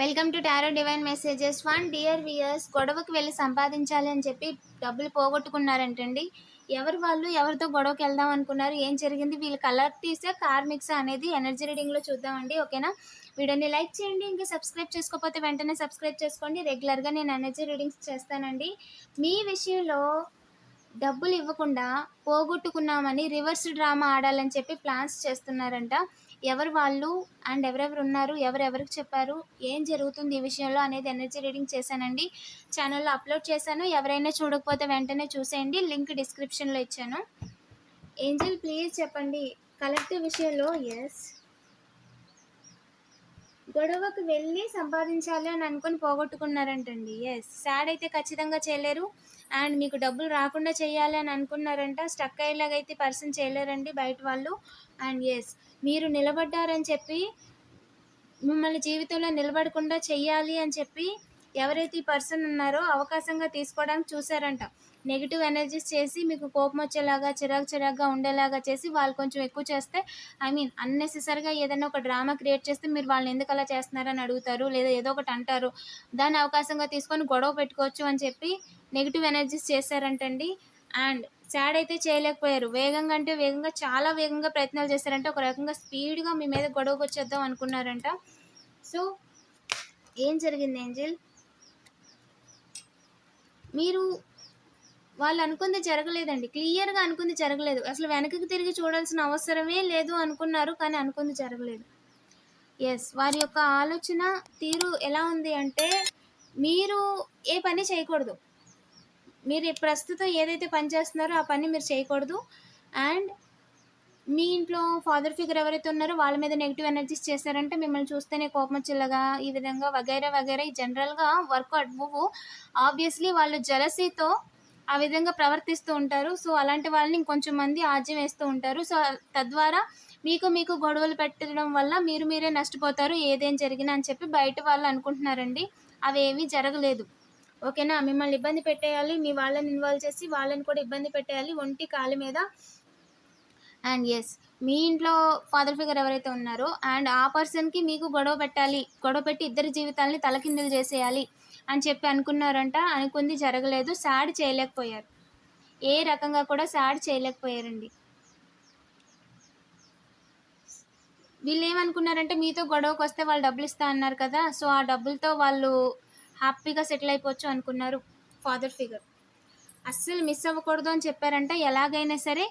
Welcome to tarot divine messages. One dear viewers గొడవకి వెళ్ళి సంపాదించాలి అని చెప్పి డబ్బులు పోగొట్టుకున్నారంటండి. ఎవరు వాళ్ళు ఎవరితో గొడవకి వెళ్దాం అనుకున్నారు ఏం జరిగింది వీళ్ళు కలర్ కలెక్టివ్సా కార్మిక్స్ అనేది ఎనర్జీ రీడింగ్లో చూద్దామండి ఓకేనా? వీడియోని లైక్ చేయండి ఇంకా సబ్స్క్రైబ్ చేసుకోకపోతే వెంటనే సబ్స్క్రైబ్ చేసుకోండి. రెగ్యులర్గా నేను ఎనర్జీ రీడింగ్స్ చేస్తానండి. మీ విషయంలో డబ్బులు ఇవ్వకుండా పోగొట్టుకున్నామని రివర్స్ డ్రామా ఆడాలని చెప్పి ప్లాన్స్ చేస్తున్నారంట. ఎవరు వాళ్ళు అండ్ ఎవరెవరు ఉన్నారు ఎవరెవరికి చెప్పారు ఏం జరుగుతుంది ఈ విషయంలో అనేది ఎనర్జీ రీడింగ్ చేశానండి. ఛానల్లో అప్లోడ్ చేశాను. ఎవరైనా చూడకపోతే వెంటనే చూసేయండి. లింక్ డిస్క్రిప్షన్లో ఇచ్చాను. ఏంజల్ ప్లీజ్ చెప్పండి. కలెక్టివ్ విషయంలో ఎస్ గొడవకు వెళ్ళి సంపాదించాలి అని అనుకొని పోగొట్టుకున్నారంటండి. ఎస్ సాడ్ అయితే ఖచ్చితంగా చేయలేరు. అండ్ మీకు డబ్బులు రాకుండా చేయాలి అని అనుకున్నారంట. స్టక్ అయ్యేలాగైతే పర్సన్ చేయలేరండి బయట వాళ్ళు. అండ్ ఎస్ మీరు నిలబడ్డారని చెప్పి మిమ్మల్ని జీవితంలో నిలబడకుండా చెయ్యాలి అని చెప్పి ఎవరైతే ఈ పర్సన్ ఉన్నారో అవకాశంగా తీసుకోవడానికి చూసారంట నెగిటివ్ ఎనర్జీస్ చేసి మీకు కోపం వచ్చేలాగా చిరాకు చిరాకుగా ఉండేలాగా చేసి వాళ్ళు కొంచెం ఎక్కువ చేస్తే ఐ మీన్ అన్నెసెసరీగా ఏదైనా ఒక డ్రామా క్రియేట్ చేస్తే మీరు వాళ్ళని ఎందుకు అలా చేస్తున్నారని అడుగుతారు లేదా ఏదో ఒకటి అంటారు. దాన్ని అవకాశంగా తీసుకొని గొడవ పెట్టుకోవచ్చు అని చెప్పి నెగిటివ్ ఎనర్జీస్ చేశారంటండి. అండ్ సాడ్ అయితే చేయలేకపోయారు. వేగంగా అంటే వేగంగా చాలా వేగంగా ప్రయత్నాలు చేశారంటే. ఒక రకంగా స్పీడ్గా మీ మీద గొడవకు వచ్చేద్దాం అనుకున్నారంట. సో ఏం జరిగింది ఏంజిల్ మీరు వాళ్ళు అనుకుంది జరగలేదండి. క్లియర్గా అనుకుంది జరగలేదు. అసలు వెనక్కి తిరిగి చూడాల్సిన అవసరమే లేదు అనుకున్నారు కానీ అనుకుంది జరగలేదు. ఎస్ వారి యొక్క ఆలోచన తీరు ఎలా ఉంది అంటే మీరు ఏ పని చేయకూడదు. మీరు ప్రస్తుతం ఏదైతే పని చేస్తున్నారో ఆ పని మీరు చేయకూడదు. అండ్ మీ ఇంట్లో ఫాదర్ ఫిగర్ ఎవరైతే ఉన్నారో వాళ్ళ మీద నెగిటివ్ ఎనర్జీస్ చేశారంటే మిమ్మల్ని చూస్తేనే కోపం వచ్చేలాగా ఈ విధంగా వగైరా వగైరా ఈ జనరల్గా వర్క్ అవ్వవు ఆబ్వియస్లీ వాళ్ళు జలసీతో ఆ విధంగా ప్రవర్తిస్తూ ఉంటారు. సో అలాంటి వాళ్ళని ఇంకొంచెం మంది ఆజ్యం వేస్తూ ఉంటారు. సో తద్వారా మీకు మీకు గొడవలు పెట్టడం వల్ల మీరు మీరే నష్టపోతారు. ఏదేం జరిగినా అని చెప్పి బయట వాళ్ళు అనుకుంటున్నారండి. అవి ఏమీ జరగలేదు. ఓకేనా? మిమ్మల్ని ఇబ్బంది పెట్టేయాలి. మీ వాళ్ళని ఇన్వాల్వ్ చేసి వాళ్ళని కూడా ఇబ్బంది పెట్టేయాలి ఒంటి కాలు మీద. అండ్ ఎస్ మీ ఇంట్లో ఫాదర్ ఫిగర్ ఎవరైతే ఉన్నారో అండ్ ఆ పర్సన్కి మీకు గొడవ పెట్టాలి. గొడవ పెట్టి ఇద్దరి జీవితాలని తలకిందులు చేసేయాలి. అని చెప్పి అనుకున్నారంట. అనుకుంది జరగలేదు. సాడ్ చేయలేకపోయారు. ఏ రకంగా కూడా సాడ్ చేయలేకపోయారండి. వీళ్ళు ఏమనుకున్నారంటే మీతో గొడవకు వస్తే వాళ్ళు డబ్బులు ఇస్తా అన్నారు కదా సో ఆ డబ్బులతో వాళ్ళు హ్యాపీగా సెటిల్ అయిపోవచ్చు అనుకున్నారు ఫాదర్ ఫిగర్. అస్సలు మిస్ అవ్వకూడదు అని చెప్పారంట. ఎలాగైనా సరే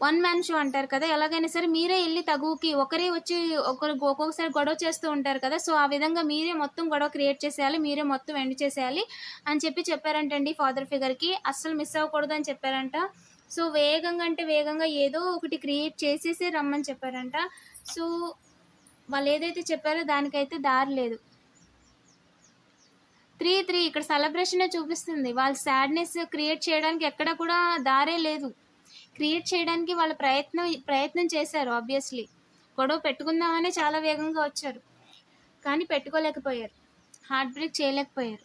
వన్ మ్యాన్ షో అంటారు కదా ఎలాగైనా సరే మీరే వెళ్ళి తగువుకి ఒకరే వచ్చి ఒకరు ఒక్కొక్కసారి గొడవ చేస్తూ ఉంటారు కదా సో ఆ విధంగా మీరే మొత్తం గొడవ క్రియేట్ చేసేయాలి మీరే మొత్తం ఎండ్ చేసేయాలి అని చెప్పి చెప్పారంటండి ఫాదర్ ఫిగర్కి అస్సలు మిస్ అవ్వకూడదు అని చెప్పారంట. సో వేగంగా అంటే వేగంగా ఏదో ఒకటి క్రియేట్ చేసేసి రమ్మని చెప్పారంట. సో వాళ్ళు ఏదైతే చెప్పారో దానికైతే దారి లేదు. త్రీ త్రీ ఇక్కడ సెలబ్రేషనే చూపిస్తుంది. వాళ్ళ సాడ్నెస్ క్రియేట్ చేయడానికి ఎక్కడ కూడా దారే లేదు. క్రియేట్ చేయడానికి వాళ్ళ ప్రయత్నం ప్రయత్నం చేశారు ఆబ్వియస్లీ గొడవ పెట్టుకుందామనే చాలా వేగంగా వచ్చారు. కానీ పెట్టుకోలేకపోయారు. హార్ట్ బ్రేక్ చేయలేకపోయారు.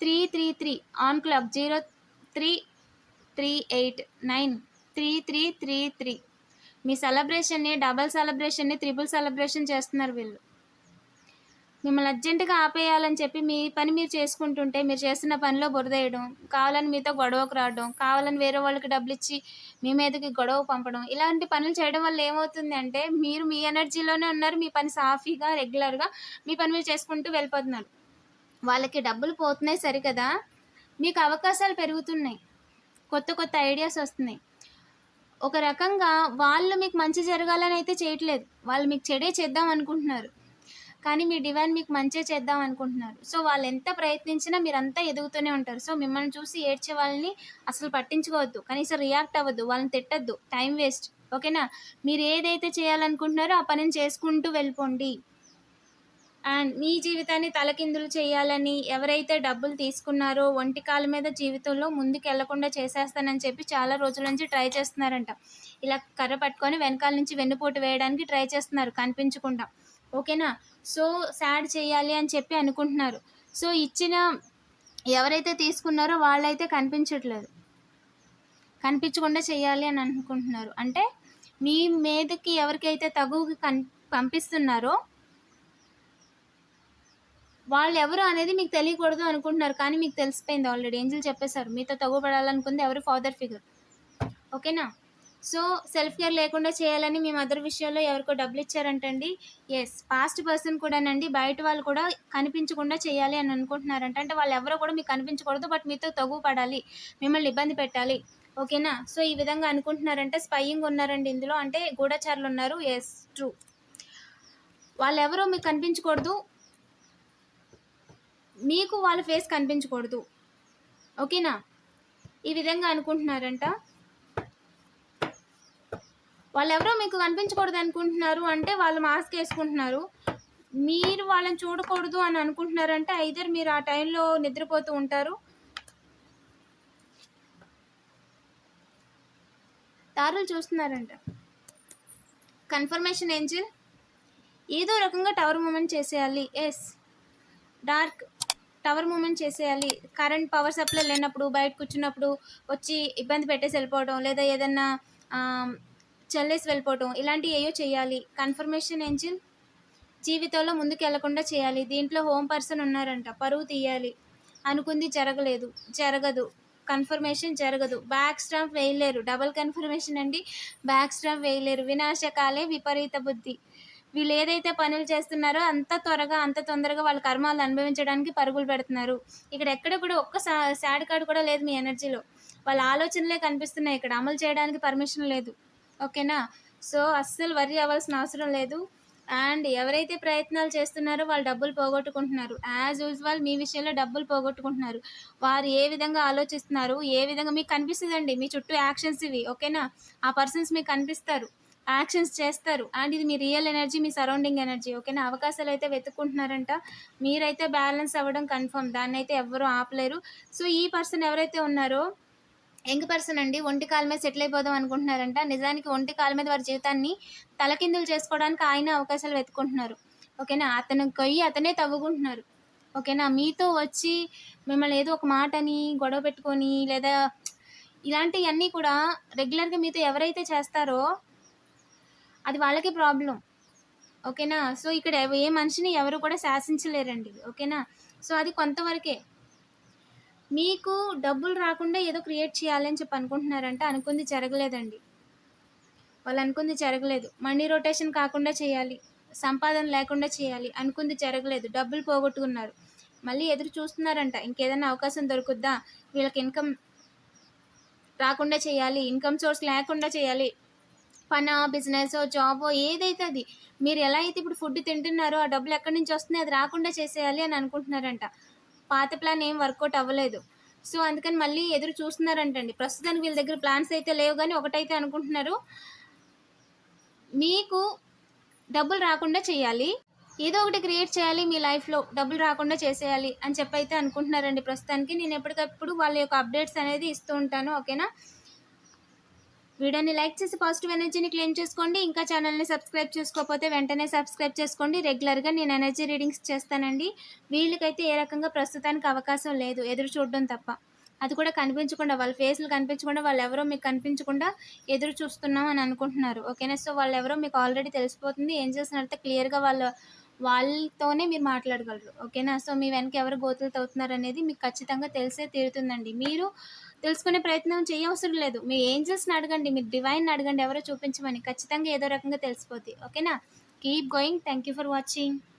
Three three three on clock zero three three eight nine three three three three మీ సెలబ్రేషన్ని డబల్ సెలబ్రేషన్ని త్రిబుల్ సెలబ్రేషన్ చేస్తున్నారు వీళ్ళు. మిమ్మల్ని అర్జెంటుగా ఆపేయాలని చెప్పి మీ పని మీరు చేసుకుంటుంటే మీరు చేస్తున్న పనిలో బురదేయడం కావాలని మీతో గొడవకు రావడం కావాలని వేరే వాళ్ళకి డబ్బులు ఇచ్చి మీ మీదకి గొడవ పంపడం ఇలాంటి పనులు చేయడం వల్ల ఏమవుతుంది అంటే మీరు మీ ఎనర్జీలోనే ఉన్నారు మీ పని సాఫీగా రెగ్యులర్గా మీ పని మీరు చేసుకుంటూ వెళ్ళిపోతున్నారు. వాళ్ళకి డబ్బులు పోతున్నాయి సరికదా? మీకు అవకాశాలు పెరుగుతున్నాయి. కొత్త కొత్త ఐడియాస్ వస్తున్నాయి. ఒక రకంగా వాళ్ళు మీకు మంచి జరగాలని అయితే చేయట్లేదు. వాళ్ళు మీకు చెడే చేద్దాం అనుకుంటున్నారు. కానీ మీ డివైన్ మీకు మంచి చేద్దాం అనుకుంటున్నారు. సో వాళ్ళు ఎంత ప్రయత్నించినా మీరంతా ఎదుగుతూనే ఉంటారు. సో మిమ్మల్ని చూసి ఏడ్చే వాళ్ళని అసలు పట్టించుకోవద్దు. కనీసం రియాక్ట్ అవ్వద్దు. వాళ్ళని తిట్టద్దు. Time waste. ఓకేనా? మీరు ఏదైతే చేయాలనుకుంటున్నారో ఆ పనిని చేసుకుంటూ వెళ్ళిపోండి. అండ్ మీ జీవితాన్ని తలకిందులు చేయాలని ఎవరైతే డబ్బులు తీసుకున్నారో ఒంటి కాలు మీద జీవితంలో ముందుకు వెళ్ళకుండా చేసేస్తానని చెప్పి చాలా రోజుల నుంచి ట్రై చేస్తున్నారంట. ఇలా కర్ర పట్టుకొని వెనకాల నుంచి వెన్నుపోటు వేయడానికి ట్రై చేస్తున్నారు కనిపించకుండా. ఓకేనా? సో సాడ్ చేయాలి అని చెప్పి అనుకుంటున్నారు. సో ఇచ్చిన ఎవరైతే తీసుకున్నారో వాళ్ళైతే కనిపించట్లేదు. కనిపించకుండా చేయాలి అని అనుకుంటున్నారు. అంటే మీ మీదకి ఎవరికైతే తగు కన్ పంపిస్తున్నారో వాళ్ళు ఎవరు అనేది మీకు తెలియకూడదు అనుకుంటున్నారు. కానీ మీకు తెలిసిపోయింది ఆల్రెడీ. ఏంజిల్ చెప్పేశారు. మీతో తగుపడాలనుకుంది ఎవరు? Father figure. ఓకేనా? సో సెల్ఫ్ కేర్ లేకుండా చేయాలని మీ మదర్ విషయంలో ఎవరికో డబ్బులు ఇచ్చారంటండి. ఎస్ పాస్ట్ పర్సన్ కూడానండి బయట వాళ్ళు కూడా కనిపించకుండా చేయాలి అని అనుకుంటున్నారంట. అంటే వాళ్ళు ఎవరో కూడా మీకు కనిపించకూడదు బట్ మీతో తగు పడాలి మిమ్మల్ని ఇబ్బంది పెట్టాలి. ఓకేనా సో ఈ విధంగా అనుకుంటున్నారంటే స్పయింగ్ ఉన్నారండి ఇందులో. అంటే గూఢచారులు ఉన్నారు. ఎస్ ట్రూ వాళ్ళు ఎవరో మీకు కనిపించకూడదు మీకు వాళ్ళ ఫేస్ కనిపించకూడదు. ఓకేనా ఈ విధంగా అనుకుంటున్నారంట. వాళ్ళు ఎవరో మీకు కనిపించకూడదు అనుకుంటున్నారు అంటే వాళ్ళు మాస్క్ వేసుకుంటున్నారు. మీరు వాళ్ళని చూడకూడదు అని అనుకుంటున్నారంటే ఐదర్ మీరు ఆ టైంలో నిద్రపోతూ ఉంటారు. తారులు చూస్తున్నారంట. కన్ఫర్మేషన్ ఏంజిల్ ఏదో రకంగా టవర్ మూమెంట్ చేసేయాలి. ఎస్ డార్క్ టవర్ మూమెంట్ చేసేయాలి. కరెంట్ పవర్ సప్లై లేనప్పుడు బయట కూర్చున్నప్పుడు వచ్చి ఇబ్బంది పెట్టేసి వెళ్ళిపోవడం లేదా ఏదన్నా చల్లేసి వెళ్ళిపోవటం ఇలాంటివి ఏయో చేయాలి. కన్ఫర్మేషన్ ఇంజిన్ జీవితంలో ముందుకు వెళ్ళకుండా చేయాలి. దీంట్లో హోమ్ పర్సన్ ఉన్నారంట పరువు తీయాలి. అనుకుంది జరగలేదు. జరగదు. కన్ఫర్మేషన్ జరగదు. బ్యాక్ స్టాంప్ వేయలేరు. డబుల్ కన్ఫర్మేషన్ అండి. బ్యాక్ స్టాంప్ వేయలేరు. వినాశకాలే విపరీత బుద్ధి. వీళ్ళు ఏదైతే పనులు చేస్తున్నారో అంత త్వరగా అంత తొందరగా వాళ్ళ కర్మాలను అనుభవించడానికి పరుగులు పెడుతున్నారు. ఇక్కడ ఎక్కడ కూడా ఒక్క సా- సాడ్ కార్డు కూడా లేదు మీ ఎనర్జీలో. వాళ్ళ ఆలోచనలే కనిపిస్తున్నాయి ఇక్కడ. అమలు చేయడానికి పర్మిషన్ లేదు. ఓకేనా? సో అస్సలు వరి అవ్వాల్సిన అవసరం లేదు. అండ్ ఎవరైతే ప్రయత్నాలు చేస్తున్నారో వాళ్ళు డబ్బులు పోగొట్టుకుంటున్నారు. యాజ్ యూజువల్ మీ విషయంలో డబ్బులు పోగొట్టుకుంటున్నారు. వారు ఏ విధంగా ఆలోచిస్తున్నారు? ఏ విధంగా మీకు కనిపిస్తుందండి? మీ చుట్టూ యాక్షన్స్ ఇవి ఓకేనా? ఆ పర్సన్స్ మీకు కనిపిస్తారు. యాక్షన్స్ చేస్తారు. అండ్ ఇది మీ రియల్ ఎనర్జీ మీ సరౌండింగ్ ఎనర్జీ ఓకేనా? అవకాశాలు అయితే వెతుక్కుంటున్నారంట. మీరైతే బ్యాలెన్స్ అవ్వడం కన్ఫర్మ్. దాన్ని అయితే ఎవ్వరూ ఆపలేరు. సో ఈ పర్సన్ ఎవరైతే ఉన్నారో యంగ్ పర్సన్ అండి ఒంటి కాలు మీద సెటిల్ అయిపోదాం అనుకుంటున్నారంట. నిజానికి ఒంటి కాలు మీద వారి జీవితాన్ని తలకిందులు చేసుకోవడానికి ఆయన అవకాశాలు వెతుకుంటున్నారు ఓకేనా? అతను కొయ్యి అతనే తవ్వుకుంటున్నారు. ఓకేనా? మీతో వచ్చి మిమ్మల్ని ఏదో ఒక మాటని గొడవ పెట్టుకొని లేదా ఇలాంటివన్నీ కూడా రెగ్యులర్గా మీతో ఎవరైతే చేస్తారో అది వాళ్ళకి ప్రాబ్లం. ఓకేనా? సో ఇక్కడ ఏ మనిషిని ఎవరు కూడా శాసించలేరండి. ఓకేనా? సో అది కొంతవరకే. మీకు డబ్బులు రాకుండా ఏదో క్రియేట్ చేయాలని చెప్పి అనుకుంటున్నారంటే అనుకుంది జరగలేదండి. వాళ్ళు అనుకుంది జరగలేదు. మనీ రొటేషన్ కాకుండా చేయాలి. సంపాదన లేకుండా చేయాలి. అనుకుంది జరగలేదు. డబ్బులు పోగొట్టుకున్నారు. మళ్ళీ ఎదురు చూస్తున్నారంట. ఇంకేదైనా అవకాశం దొరుకుద్దా? వీళ్ళకి ఇన్కమ్ రాకుండా చేయాలి. ఇన్కమ్ సోర్స్ లేకుండా చేయాలి. పనో బిజినెస్ జాబో ఏదైతే అది. మీరు ఎలా అయితే ఇప్పుడు ఫుడ్ తింటున్నారో ఆ డబ్బులు ఎక్కడి నుంచి వస్తున్నాయి? అది రాకుండా చేసేయాలి అని అనుకుంటున్నారంట. పాత ప్లాన్ ఏం వర్కౌట్ అవ్వలేదు. సో అందుకని మళ్ళీ ఎదురు చూస్తున్నారంటండి. ప్రస్తుతానికి వీళ్ళ దగ్గర ప్లాన్స్ అయితే లేవు కానీ ఒకటైతే అనుకుంటున్నారు. మీకు డబ్బులు రాకుండా చేయాలి. ఏదో ఒకటి క్రియేట్ చేయాలి మీ లైఫ్లో డబ్బులు రాకుండా చేసేయాలి అని చెప్పి అయితే అనుకుంటున్నారండి ప్రస్తుతానికి. నేను ఎప్పటికప్పుడు వాళ్ళ యొక్క అప్డేట్స్ అనేది ఇస్తూ ఉంటాను. ఓకేనా? వీడియోని లైక్ చేసి పాజిటివ్ ఎనర్జీని క్లెయిమ్ చేసుకోండి. ఇంకా ఛానల్ని సబ్స్క్రైబ్ చేసుకోకపోతే వెంటనే సబ్స్క్రైబ్ చేసుకోండి. రెగ్యులర్గా నేను ఎనర్జీ రీడింగ్స్ చేస్తానండి. వీళ్ళకైతే ఏ రకంగా ప్రస్తుతానికి అవకాశం లేదు. ఎదురు చూడడం తప్ప. అది కూడా కనిపించకుండా వాళ్ళ ఫేస్లు కనిపించకుండా వాళ్ళు ఎవరో మీకు కనిపించకుండా ఎదురు చూస్తున్నాం అని అనుకుంటున్నారు. ఓకేనా? సో వాళ్ళు ఎవరో మీకు ఆల్రెడీ తెలిసిపోతుంది. ఏం చేస్తున్నారంటే క్లియర్గా వాళ్ళ వాళ్ళతోనే మీరు మాట్లాడగలరు ఓకేనా? సో మీ వెనక ఎవరు గోతులు తవ్వుతున్నారు అనేది మీకు ఖచ్చితంగా తెలిసే తీరుతుందండి. మీరు తెలుసుకునే ప్రయత్నం చేయవసరం లేదు. మీ ఏంజల్స్ని అడగండి మీరు డివైన్ అడగండి ఎవరో చూపించమని. ఖచ్చితంగా ఏదో రకంగా తెలిసిపోద్ది ఓకేనా? Keep going. Thank you for watching.